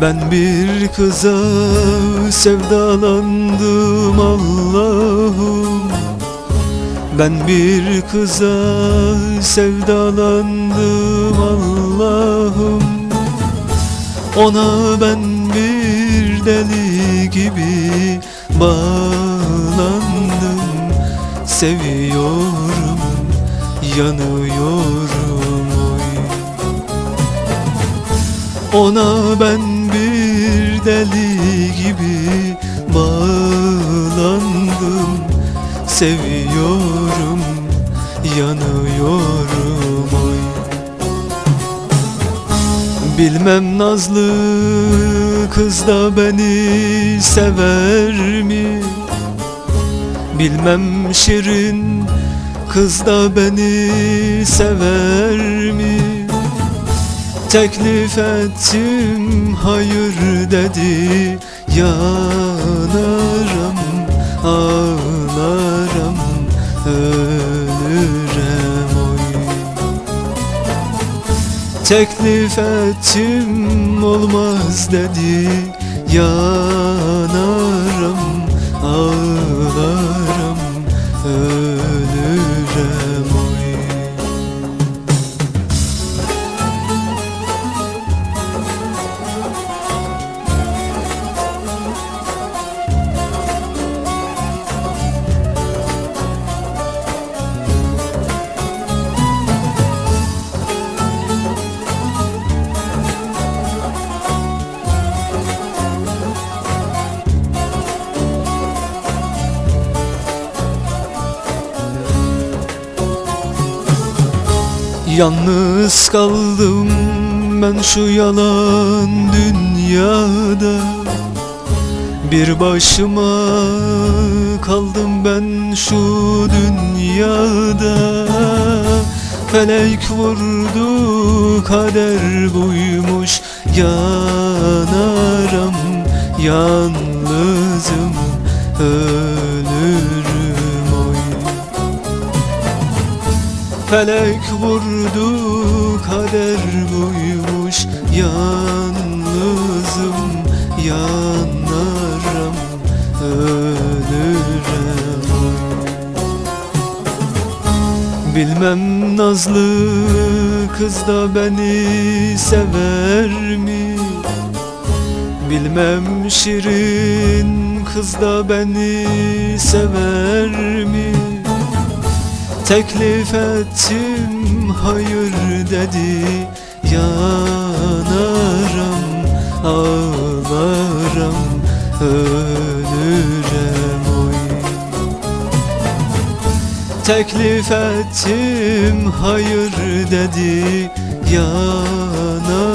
Ben bir kıza sevdalandım Allah'ım. Ben bir kıza sevdalandım Allah'ım. Ona ben bir deli gibi bağlandım. Seviyorum, yanıyorum ona ben bir deli gibi bağlandım Seviyorum, yanıyorum oy Bilmem nazlı kız da beni sever mi? Bilmem şirin kız da beni sever mi? Teklif ettim hayır dedi. Yanarım ağlarım ölürüm oy. Teklif ettim olmaz dedi. Yanarım Yalnız kaldım ben şu yalan dünyada. Bir başıma kaldım ben şu dünyada. Felek vurdu kader buymuş Yanarım. Yalnızım ölürüm Felek vurdu kader buymuş Yalnızım yanarım ölürüm. Bilmem nazlı kız da beni sever mi? Bilmem şirin kız da beni sever mi? Teklif ettim hayır dedi. Yanarım ağlarım ölürüm oy. Teklif ettim hayır dedi. Yanarım